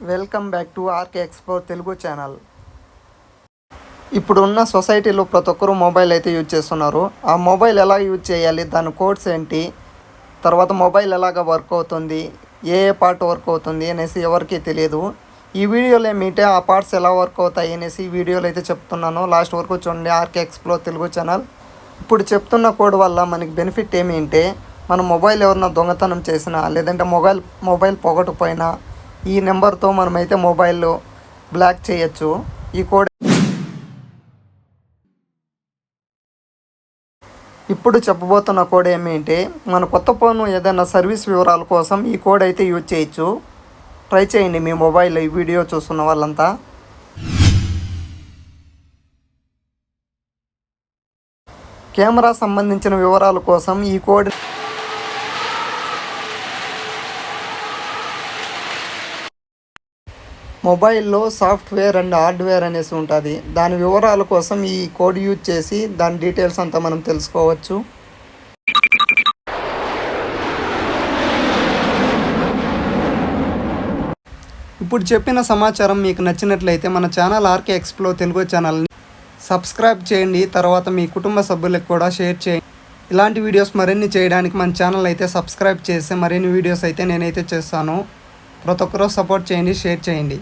Welcome back to RK Expo Telugu channel. ఇప్పుడున్న సొసైటీలో ప్రతి ఒక్కరూ మొబైల్ అయితే యూజ్ చేస్తున్నారు. ఆ మొబైల్ ఎలా యూజ్ చేయాలి? దాని కోడ్స్ ఏంటి? తర్వాత మొబైల్ ఎలాగ వర్క్ అవుతుంది? ఏ ఏ పార్ట్ వర్క్ అవుతుంది అనేసి ఎవరికీ తెలియదు. ఈ వీడియోలో ఏమిటే? ఆ పార్ట్స్ ఎలా వర్క్ అవుతాయి అనేసి ఈ వీడియోలో అయితే చెప్తున్నాను. లాస్ట్ వరకు చూడండి ఆర్కే ఎక్స్ప్లో తెలుగు ఛానల్. ఇప్పుడు చెప్తున్న కోడ్ వల్ల మనకి బెనిఫిట్ ఏమి అంటే మన మొబైల్ ఎవరన్నా దొంగతనం చేసినా లేదంటే మొబైల్ మొబైల్ పోగొట్టుపోయినా ఈ నెంబర్తో మనమైతే మొబైల్లో బ్లాక్ చేయొచ్చు. ఈ కోడ్ ఇప్పుడు చెప్పబోతున్న కోడ్ ఏమిటంటే మన కొత్త ఫోన్ ఏదైనా సర్వీస్ వివరాల కోసం ఈ కోడ్ అయితే యూజ్ చేయొచ్చు. ట్రై చేయండి మీ మొబైల్ ఈ వీడియో చూస్తున్న వాళ్ళంతా. కెమెరా సంబంధించిన వివరాల కోసం ఈ కోడ్ మొబైల్లో సాఫ్ట్వేర్ అండ్ హార్డ్వేర్ అనేసి ఉంటుంది. దాని వివరాల కోసం ఈ కోడ్ యూజ్ చేసి దాని డీటెయిల్స్ అంతా మనం తెలుసుకోవచ్చు. ఇప్పుడు చెప్పిన సమాచారం మీకు నచ్చినట్లయితే మన ఛానల్ ఆర్కే ఎక్స్ప్లో తెలుగు ఛానల్ని సబ్స్క్రైబ్ చేయండి. తర్వాత మీ కుటుంబ సభ్యులకు కూడా షేర్ చేయండి. ఇలాంటి వీడియోస్ మరిన్ని చేయడానికి మన ఛానల్ అయితే సబ్స్క్రైబ్ చేస్తే మరిన్ని వీడియోస్ అయితే నేనైతే చేస్తాను. ప్రతి ఒక్కరూ సపోర్ట్ చేయండి షేర్ చేయండి.